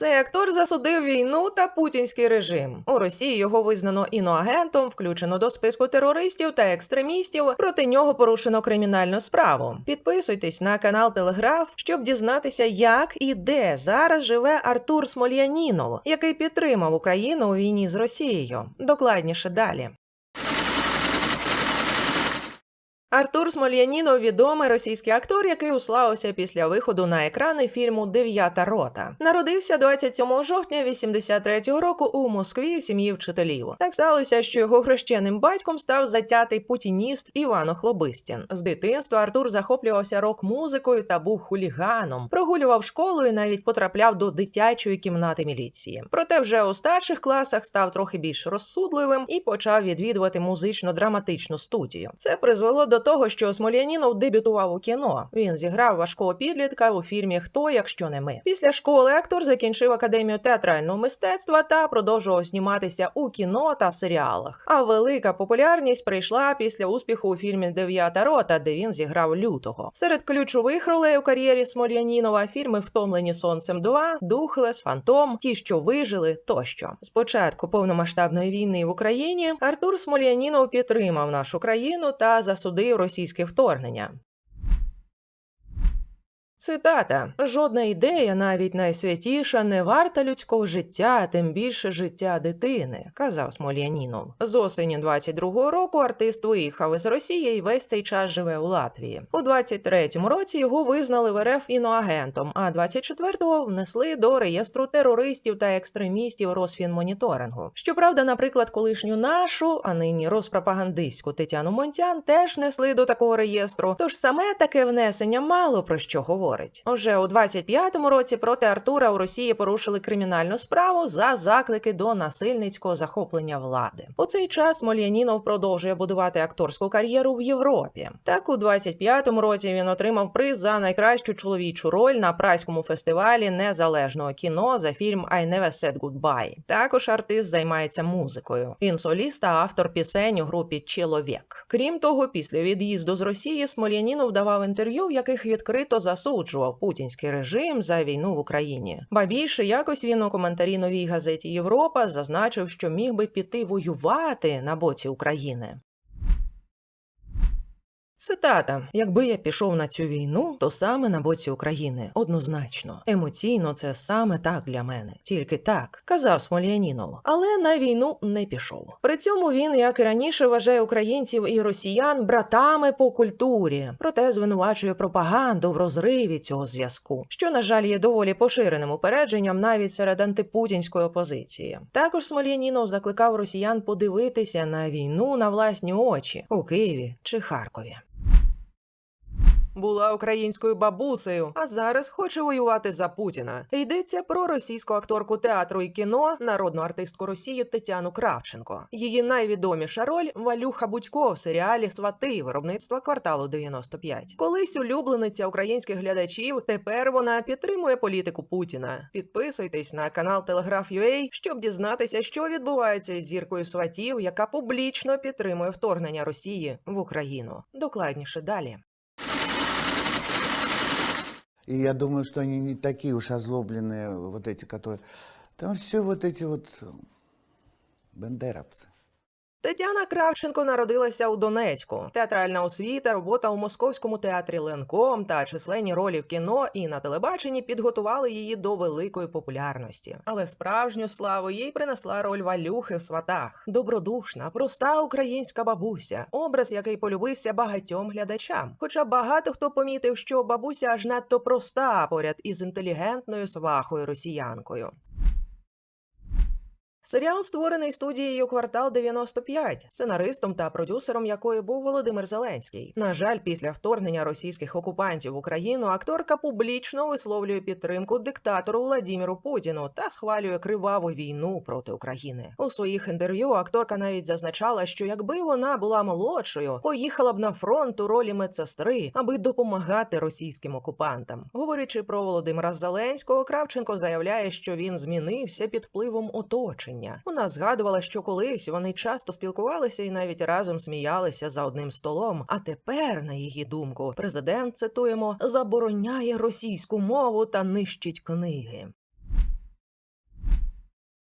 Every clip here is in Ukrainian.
Цей актор засудив війну та путінський режим. У Росії його визнано іноагентом, включено до списку терористів та екстремістів. Проти нього порушено кримінальну справу. Підписуйтесь на канал Телеграф, щоб дізнатися, як і де зараз живе Артур Смольянінов, який підтримав Україну у війні з Росією. Докладніше далі. Артур Смольянінов відомий російський актор, який уславився після виходу на екрани фільму Дев'ята рота. Народився 27 жовтня 83-го року у Москві в сім'ї вчителів. Так сталося, що його хрещеним батьком став затятий путініст Іван Охлобистін. З дитинства Артур захоплювався рок-музикою та був хуліганом, прогулював школу і навіть потрапляв до дитячої кімнати міліції. Проте вже у старших класах став трохи більш розсудливим і почав відвідувати музично-драматичну студію. Це призвело до того, що Смолянінов дебютував у кіно. Він зіграв важкого підлітка у фільмі Хто, якщо не ми. Після школи актор закінчив академію театрального мистецтва та продовжував зніматися у кіно та серіалах. А велика популярність прийшла після успіху у фільмі Дев'ята рота, де він зіграв лютого. Серед ключових ролей у кар'єрі Смолянінова фільми Втомлені сонцем 2», Духлес, Фантом, Ті, що вижили тощо. Спочатку повномасштабної війни в Україні Артур Смолянінов підтримав нашу країну та засудив російське вторгнення. Цитата: жодна ідея, навіть найсвятіша, не варта людського життя, тим більше життя дитини, казав Смолянінов. З осені 22-го року артист виїхав із Росії і весь цей час живе у Латвії. У 23-му році його визнали в РФ іноагентом, а 24-го внесли до реєстру терористів та екстремістів Росфінмоніторингу. Щоправда, наприклад, колишню нашу, а нині розпропагандистську Тетяну Монтян теж несли до такого реєстру. Тож саме таке внесення мало про що говорить. Уже у 25-му році проти Артура у Росії порушили кримінальну справу за заклики до насильницького захоплення влади. У цей час Смольянінов продовжує будувати акторську кар'єру в Європі. Так, у 25-му році він отримав приз за найкращу чоловічу роль на праському фестивалі незалежного кіно за фільм «I never said goodbye». Також артист займається музикою. Він соліст та автор пісень у групі Чоловік. Крім того, після від'їзду з Росії Смольянінов давав інтерв'ю, в яких відкрито засуджував путінський режим за війну в Україні. Ба більше якось він у коментарі новій газеті Європа зазначив, що міг би піти воювати на боці України. Цитата: Якби я пішов на цю війну, то саме на боці України. Однозначно, емоційно це саме так для мене. Тільки так казав Смолянінов. Але на війну не пішов. При цьому він, як і раніше, вважає українців і росіян братами по культурі, проте звинувачує пропаганду в розриві цього зв'язку, що на жаль є доволі поширеним упередженням навіть серед антипутінської опозиції. Також Смолянінов закликав росіян подивитися на війну на власні очі у Києві чи Харкові. Була українською бабусею, а зараз хоче воювати за Путіна. Йдеться про російську акторку театру і кіно, народну артистку Росії Тетяну Кравченко. Її найвідоміша роль Валюха Будько в серіалі Свати виробництва кварталу 95. Колись улюблениця українських глядачів. Тепер вона підтримує політику Путіна. Підписуйтесь на канал Телеграф.ua, щоб дізнатися, що відбувається із зіркою сватів, яка публічно підтримує вторгнення Росії в Україну. Докладніше далі. И я думаю, что они не такие уж озлобленные, вот эти, которые... Там все вот эти вот бандеровцы. Тетяна Кравченко народилася у Донецьку. Театральна освіта, робота у московському театрі Ленком та численні ролі в кіно і на телебаченні підготували її до великої популярності. Але справжню славу їй принесла роль Валюхи в сватах. Добродушна, проста українська бабуся, образ, який полюбився багатьом глядачам. Хоча багато хто помітив, що бабуся аж надто проста поряд із інтелігентною свахою росіянкою. Серіал створений студією Квартал 95, сценаристом та продюсером якої був Володимир Зеленський. На жаль, після вторгнення російських окупантів в Україну акторка публічно висловлює підтримку диктатору Владіміру Путіну та схвалює криваву війну проти України. У своїх інтерв'ю акторка навіть зазначала, що якби вона була молодшою, поїхала б на фронт у ролі медсестри, аби допомагати російським окупантам. Говорячи про Володимира Зеленського, Кравченко заявляє, що він змінився під впливом оточення. Вона згадувала, що колись вони часто спілкувалися і навіть разом сміялися за одним столом. А тепер, на її думку, президент цитуємо забороняє російську мову та нищить книги.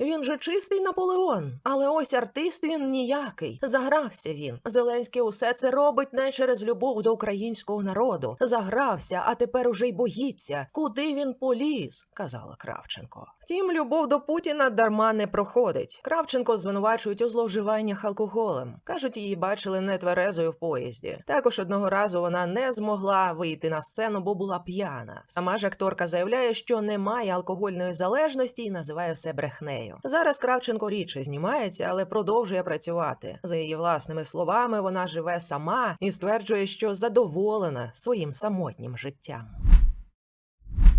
Він же чистий Наполеон, але ось артист він ніякий. Загрався він. Зеленський усе це робить не через любов до українського народу. Загрався, а тепер уже й боїться. Куди він поліз? казала Кравченко. Втім, любов до Путіна дарма не проходить. Кравченко звинувачують у зловживаннях алкоголем. кажуть, її бачили нетверезою в поїзді. Також одного разу вона не змогла вийти на сцену, бо була п'яна. Сама ж акторка заявляє, що немає алкогольної залежності і називає все брехнею. Зараз Кравченко рідше знімається, але продовжує працювати. За її власними словами, вона живе сама і стверджує, що задоволена своїм самотнім життям.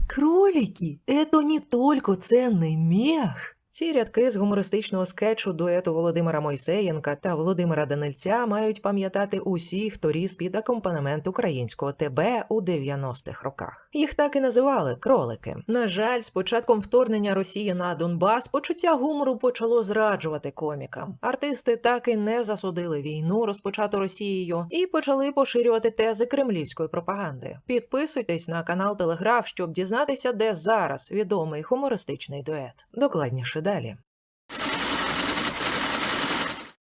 Кролики – это не только ценный мех. Ці рядки з гумористичного скетчу дуету Володимира Мойсеєнка та Володимира Данильця мають пам'ятати усі, хто ріс під акомпанемент українського ТБ у 90-х роках. Їх так і називали кролики. На жаль, з початком вторгнення Росії на Донбас почуття гумору почало зраджувати комікам. Артисти так і не засудили війну, розпочату Росією, і почали поширювати тези кремлівської пропаганди. Підписуйтесь на канал Телеграф, щоб дізнатися, де зараз відомий гумористичний дует. Докладніше далі.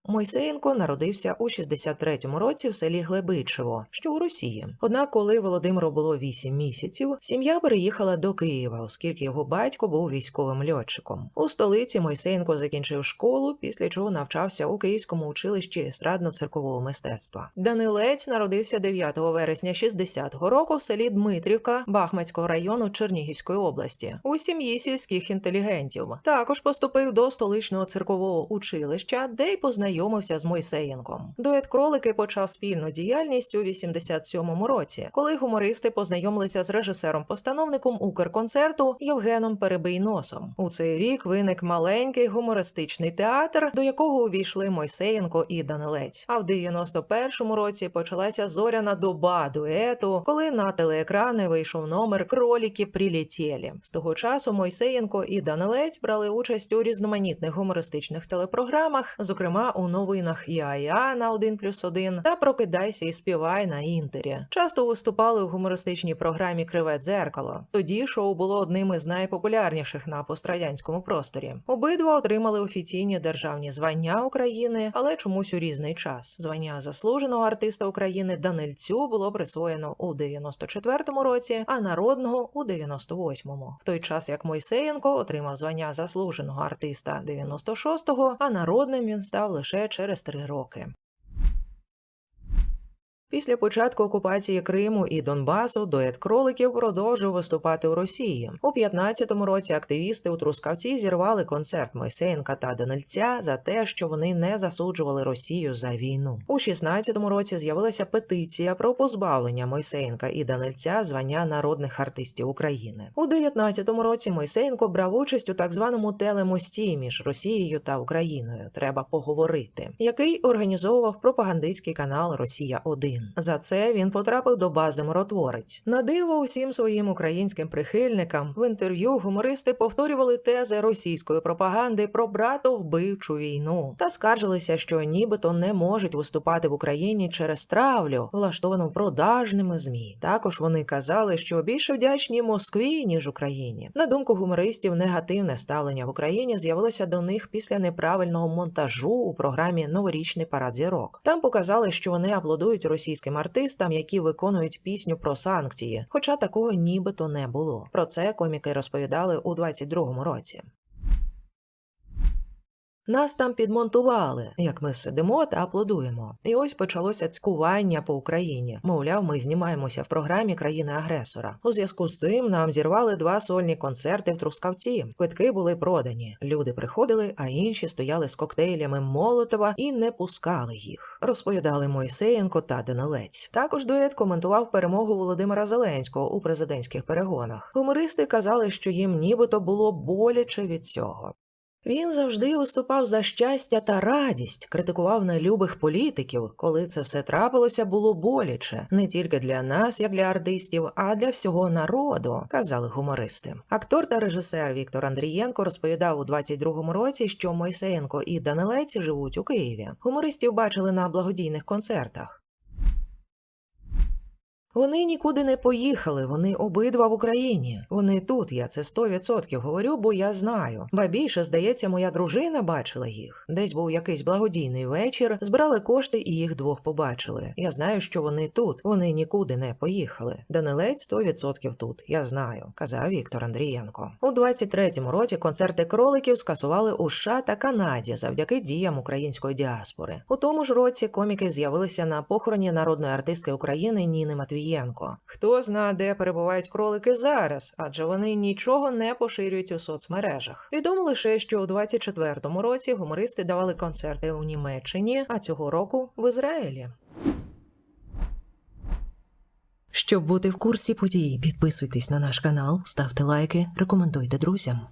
Мойсеєнко народився у 63-му році в селі Глебичево, що у Росії. Однак, коли Володимиру було 8 місяців, сім'я переїхала до Києва, оскільки його батько був військовим льотчиком. У столиці Мойсеєнко закінчив школу, після чого навчався у Київському училищі естрадно-циркового мистецтва. Данилець народився 9 вересня 60-го року в селі Дмитрівка Бахмацького району Чернігівської області у сім'ї сільських інтелігентів. Також поступив до столичного циркового училища, де й познайомився з Мойсеєнком. Дует кролики почав спільну діяльність у 87-му році, коли гумористи познайомилися з режисером-постановником Укрконцерту Євгеном Перебийносом. У цей рік виник маленький гумористичний театр, до якого увійшли Мойсеєнко і Данилець. А в 91-му році почалася зоряна доба дуету, коли на телеекрани вийшов номер Кроліки прилетєлі. З того часу Мойсеєнко і Данилець брали участь у різноманітних гумористичних телепрограмах, зокрема у новинах ІАЯ на 1 плюс 1 та Прокидайся і співай на інтері. Часто виступали у гумористичній програмі Криве дзеркало. Тоді шоу було одним із найпопулярніших на пострадянському просторі. Обидва отримали офіційні державні звання України, але чомусь у різний час. Звання заслуженого артиста України Данильцю було присвоєно у 94-му році, а народного у 98-му. В той час як Мойсеєнко отримав звання заслуженого артиста 96-го, а народним він став лише через три роки. Після початку окупації Криму і Донбасу дует кроликів продовжив виступати у Росії. У 15-му році активісти у Трускавці зірвали концерт Мойсеєнка та Данильця за те, що вони не засуджували Росію за війну. У 16-му році з'явилася петиція про позбавлення Мойсеєнка і Данильця звання народних артистів України. У 19-му році Мойсеєнко брав участь у так званому телемості між Росією та Україною. Треба поговорити, який організовував пропагандистський канал Росія 1 За це він потрапив до бази миротворець. На диво усім своїм українським прихильникам в інтерв'ю гумористи повторювали тези російської пропаганди про братовбивчу війну та скаржилися, що нібито не можуть виступати в Україні через травлю, влаштовану продажними змі. Також вони казали, що більше вдячні Москві ніж Україні. На думку гумористів, негативне ставлення в Україні з'явилося до них після неправильного монтажу у програмі Новорічний парад зірок. Там показали, що вони аплодують російським артистам, які виконують пісню про санкції, хоча такого нібито не було. Про це коміки розповідали у 22-му році. Нас там підмонтували, як ми сидимо та аплодуємо. І ось почалося цькування по Україні. Мовляв, ми знімаємося в програмі країни-агресора. У зв'язку з цим нам зірвали два сольні концерти в Трускавці. Квитки були продані. Люди приходили, а інші стояли з коктейлями Молотова і не пускали їх. Розповідали Мойсеєнко та Данилець. Також дует коментував перемогу Володимира Зеленського у президентських перегонах. Гумористи казали, що їм нібито було боляче від цього. Він завжди виступав за щастя та радість, критикував нелюбих політиків. Коли це все трапилося, було боляче не тільки для нас, як для артистів, а для всього народу, казали гумористи. Актор та режисер Віктор Андрієнко розповідав у 22-му році, що Мойсеєнко і Данилець живуть у Києві. Гумористів бачили на благодійних концертах. Вони нікуди не поїхали, вони обидва в Україні. Вони тут, я це 100% говорю, бо я знаю. Ба більше, здається, моя дружина бачила їх. Десь був якийсь благодійний вечір, збирали кошти і їх двох побачили. Я знаю, що вони тут, вони нікуди не поїхали. Данилець 100% тут, я знаю, казав Віктор Андрієнко. У 23-му році концерти кроликів скасували у США та Канаді завдяки діям української діаспори. У тому ж році коміки з'явилися на похороні народної артистки України Ніни Матвієнко. Хто зна, де перебувають кролики зараз, адже вони нічого не поширюють у соцмережах. Відомо лише, що у 24-му році гумористи давали концерти у Німеччині, а цього року в Ізраїлі. Щоб бути в курсі подій, підписуйтесь на наш канал, ставте лайки, рекомендуйте друзям.